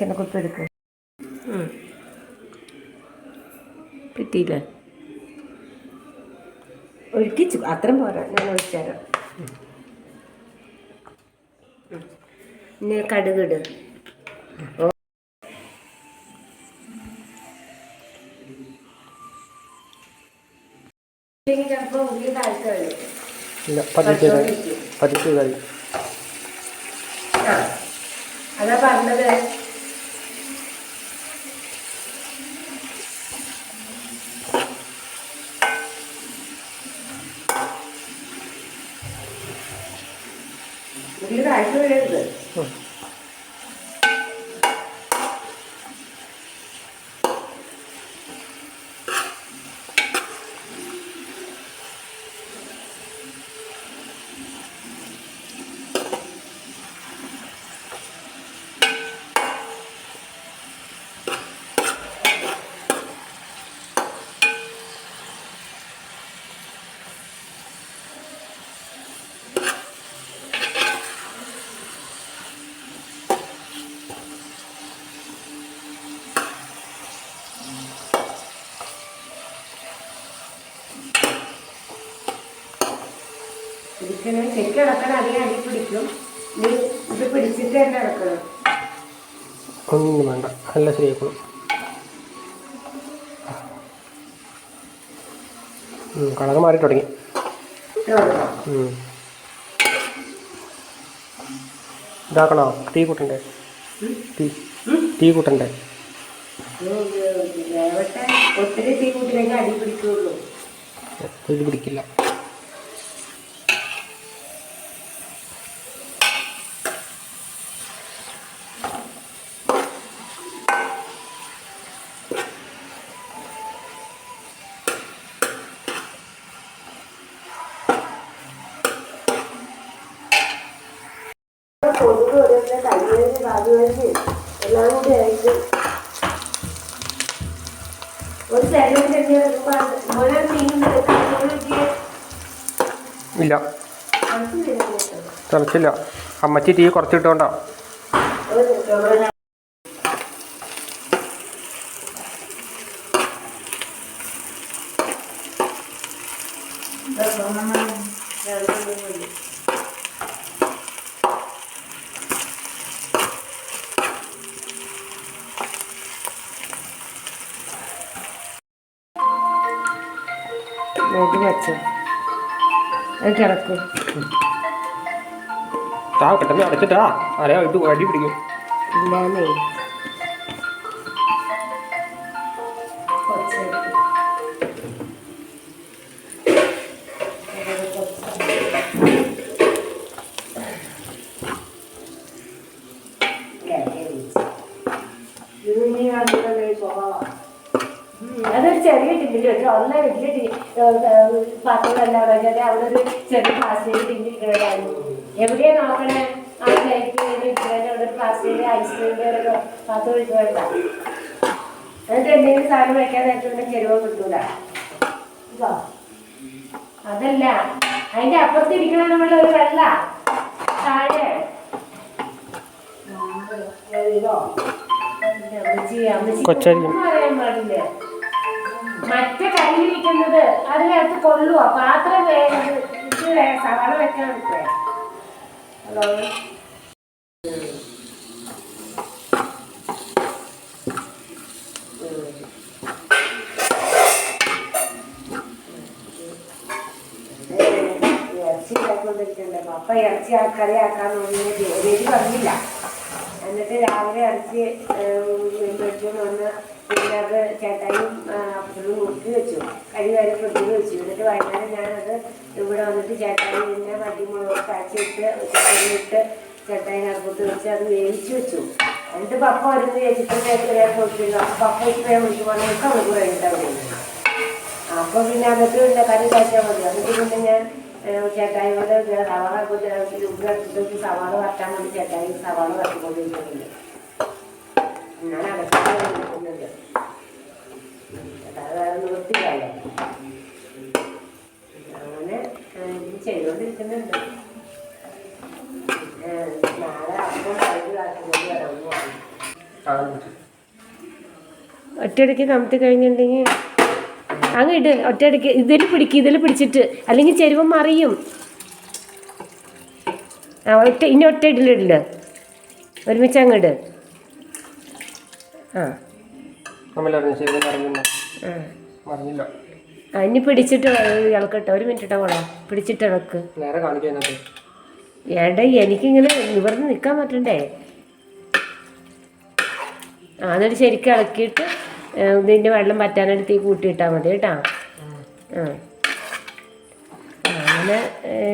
വെളിച്ചെണ്ണ കുപ്പി എടുക്കും. കിട്ടിയില്ലേ? ഒഴിക്കിച്ചു അത്രയും പോരാ. ഞാൻ ഒഴിച്ചുതരാം പിന്നെ കടുകിട് കടുക് ഇട്. ഓ. ചിലപ്പോൾ ഉള്ളി താഴ്ത്തുള്ളൂ ഇല്ല പതിച്ച് പതിച്ച് കഴി അതാ പറഞ്ഞത്. ഉള്ളി കാഴ്ച വീഴരുത് പിടിക്കണം ശരിക്കും ഇളക്കണം അധികം അടി പിടിക്കും നീ ഇത് പിടിച്ചിട്ട് തന്നെ ഇളക്കണം ഒന്നും വേണ്ട. നല്ല ശരിയാക്കണം കളർ മാറി തുടങ്ങി. ഇതാക്കണോ? തീ കൂട്ടണ്ടേ? തീ. തീ കൂട്ടണ്ടേ? ഒത്തിരി തീ കൂട്ടിലേക്ക് അടി പിടിക്കുള്ളൂ. ഇത് പിടിക്കില്ല. എല്ലാം കൂടി ആയിട്ട് ഒരു മോനെ ഇല്ല. തിളച്ചില്ല അമ്മച്ചി തീ കുറച്ചിട്ടോണ്ടാ. നോക്കി വെച്ചോ. അത് കിടക്കും. താ പെട്ടെന്ന് അടച്ചിട്ടാ. അറിയാ ഇത് അടി പിടിക്കും. ഇല്ലാന്നേ. അതൊരു ചെറിയ ടിന്നിൽ വെച്ചു. അല്ല വലിയ ടി- പാത്രമല്ല അവിടെ അവിടെ ഒരു ചെറിയ പ്ലാസ്റ്റിക് ടിന്നിൽ കേടായിരുന്നു എവിടെയാ നോക്കണേ? ആ പ്ലേറ്റ് അവിടെ ഒരു പ്ലാസ്റ്റിക് ഐസ്ക്രീമിന്റെ ഒരു പാത്രം വേണ്ട എന്നിട്ട് എന്തെങ്കിലും സാധനം വെക്കാൻ നേരത്തെ ചെരുവ കിട്ടൂല. അതല്ല അതിന്റെ അപ്പുറത്തിരിക്കണ ഇരിക്കണ ഒരു വെള്ള. താഴെ. കൊച്ചരി. ഒന്നും പാടില്ല. മറ്റേ കയ്യിലിരിക്കുന്നത് അതിനകത്ത് കൊള്ളുക പാത്രം സവാള വെക്കാൻ ഹലോ. ഇറച്ചി ഉണ്ടാക്കിക്കൊണ്ടിരിക്കണ്ടേ പപ്പ ഇറച്ചി ആ കറി ആക്കാൻ രവി പറഞ്ഞില്ല. എന്നിട്ട് രാവിലെ ഇറച്ചി മേടിച്ചുകൊണ്ട് വന്ന് അത് ചേട്ടായും അപ്പഴും മുറുക്കി വെച്ചു. കഴിവരെ ഫ്രിഡ്ജിൽ വെച്ചു. എന്നിട്ട് വൈകുന്നേരം ഞാനത് ഇവിടെ വന്നിട്ട് ചേട്ടായി പിന്നെ മല്ലിമുളക് കാച്ചിട്ട് ഇട്ട് ചേട്ടായി അടുപ്പത്ത് വെച്ച് അത് വേവിച്ച് വെച്ചു. എന്നിട്ട് പപ്പ വരുന്ന എത്രയാ കൊടുത്തിരുന്നു അപ്പൊ പപ്പ ഇത്രയും വിളിക്കുമ്പോൾ നമുക്ക് അവർക്ക് വരുന്നത് അപ്പൊ പിന്നെ അതൊക്കെ ഉണ്ട് കറി കാച്ചാൽ മതി. എന്നിട്ട് പിന്നെ ഞാൻ ചേട്ടായിയോട് സവാള ഉള്ളെടുത്തിട്ട് സവാള വറക്കാൻ വേണ്ടി ചേട്ടായി സവാള വറച്ചുകൊണ്ടിരിക്കുന്നുണ്ട് ഞാൻ അകത്ത് നിൽക്കുന്നുണ്ട് ചേട്ടായി വേറെ നിവൃത്തിയില്ലല്ലോ അങ്ങനെ ഇത് ഒറ്റയടിക്ക് കമത്തി കഴിഞ്ഞിട്ടുണ്ടെങ്കിൽ അങ്ങ് ഇട് ഒറ്റയടിക്ക്. ഇതിൽ പിടിക്ക് ഇതിൽ പിടിച്ചിട്ട്. അല്ലെങ്കിൽ ചെരുവം മറിയും. ആ ഒറ്റ ഇനി ഒറ്റ ഇടലിടില്ല ഒരുമിച്ച് അങ്ങ് ഇട്. ഇനി പിടിച്ചിട്ട് ഇളക്കട്ടെ. ഒരു മിനിറ്റ് ഇട്ടാ പിടിച്ചിട്ട് ഇളക്ക്. ഏട്ടാ എനിക്കിങ്ങനെ നിവർന്ന് നിൽക്കാൻ പറ്റണ്ടേ? ആ എന്നിട്ട് ശരിക്കും ഇളക്കിയിട്ട് ഇതിന്റെ ഇതിന്റെ വെള്ളം പറ്റാനായിട്ട് തീ കൂട്ടിയിട്ടാൽ മതി കേട്ടാ. ആ. അങ്ങനെ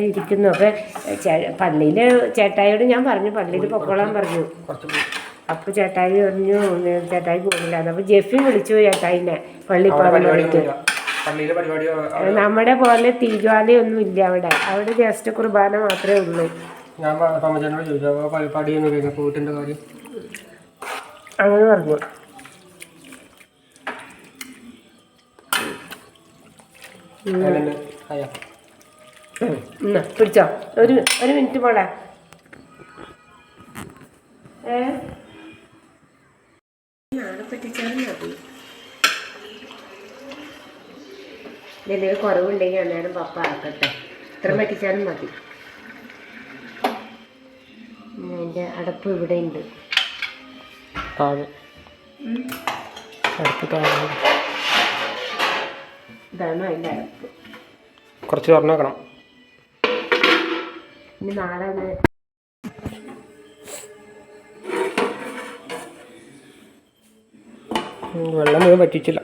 ഇരിക്കുന്നു. അപ്പം പള്ളിയിൽ ചേട്ടായോട് ഞാൻ പറഞ്ഞു. പള്ളിയിൽ പൊക്കോളാൻ പറഞ്ഞു. അപ്പോൾ ചേട്ടായി പറഞ്ഞു "ഏ, ചേട്ടായി പോകില്ല അപ്പോൾ ജെഫി വിളിച്ചു ചേട്ടായിനെ പള്ളി അവിടെ പോകാൻ പള്ളിയിലെ പരിപാടി നമ്മുടെ പോലെ തീജ്വാലയൊന്നും ഇല്ല അവിടെ. അവിടെ ജസ്റ്റ് കുർബാന മാത്രമേ ഉള്ളൂ. ഞാൻ തോമച്ചനോട് ചോദിച്ചു അപ്പോൾ പരിപാടിയൊന്നും ഇല്ല പോയിട്ടുണ്ട് കാര്യം? അങ്ങനെ പറഞ്ഞു. പിടിച്ചോ. ഒരു ഒരു മിനിറ്റ് പോടാ. ഏ? പറ്റിച്ചാലും മതി. എന്തെങ്കിലും കുറവുണ്ടെങ്കിൽ അന്നേരം പപ്പ ആക്കട്ടെ ഇത്ര പറ്റിച്ചാലും മതി. എന്റെ അടപ്പ് ഇവിടെ ഉണ്ട്. ഇതാണ് അതിന്റെ അടപ്പ്. കുറച്ച് തുറന്നേക്കണം. ഇനി നാളെ വെള്ളം പറ്റിച്ചില്ല